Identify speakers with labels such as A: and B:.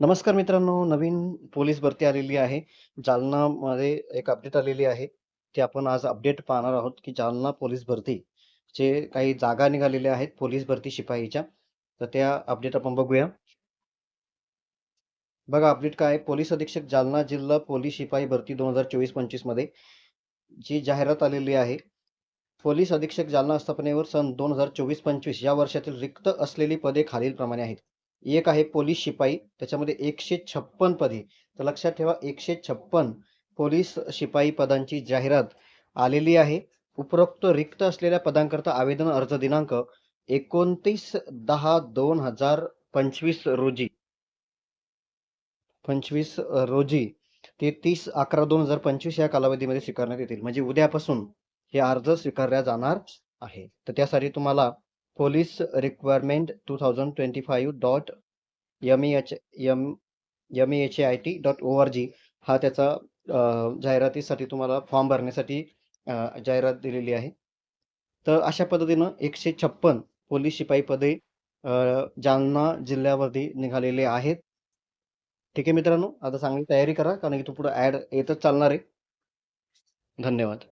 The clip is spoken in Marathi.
A: नमस्कार मित्रांनो, नवीन पोलीस भरती आलेली आहे. जालनामध्ये एक अपडेट आलेली आहे. ते आपण आज अपडेट पाहणार आहोत, की जालना पोलीस भरतीचे काही जागा निघालेल्या आहेत पोलीस भरती शिपाईच्या. तर त्या अपडेट आपण बघूया. बघा अपडेट काय आहे, पोलीस अधीक्षक जालना जिल्हा पोलीस शिपाई भरती 2024-25 मध्ये जी जाहिरात आलेली आहे. पोलीस अधीक्षक जालना आस्थापनेवर सन 2024-25 या वर्षातील रिक्त असलेली पदे खालीलप्रमाणे आहेत. एक आहे पोलीस शिपाई, त्याच्यामध्ये 156 पदे. तर लक्षात ठेवा 156 पोलीस शिपाई पदांची जाहिरात आलेली आहे. उपरोक्त रिक्त असलेल्या पदांकरता आवेदन अर्ज दिनांक 29/10/2025 रोजी 25 रोजी ते 30/11/2025 या कालावधीमध्ये स्वीकारण्यात येतील. म्हणजे उद्यापासून हे अर्ज स्वीकारल्या जाणार आहे. तर त्यासाठी तुम्हाला पोलीस रिक्वायरमेंट 2025.mehit.org हा त्याचा जाहिरातीसाठी तुम्हाला फॉर्म भरण्यासाठी जाहिरात दिलेली आहे. तर अशा पद्धतीनं 156 पोलीस शिपाई पदे जालना जिल्ह्यावरती निघालेले आहेत. ठीक आहे मित्रांनो, आता चांगली तयारी करा कारण की तू पुढे ॲड येतच चालणार आहे. धन्यवाद.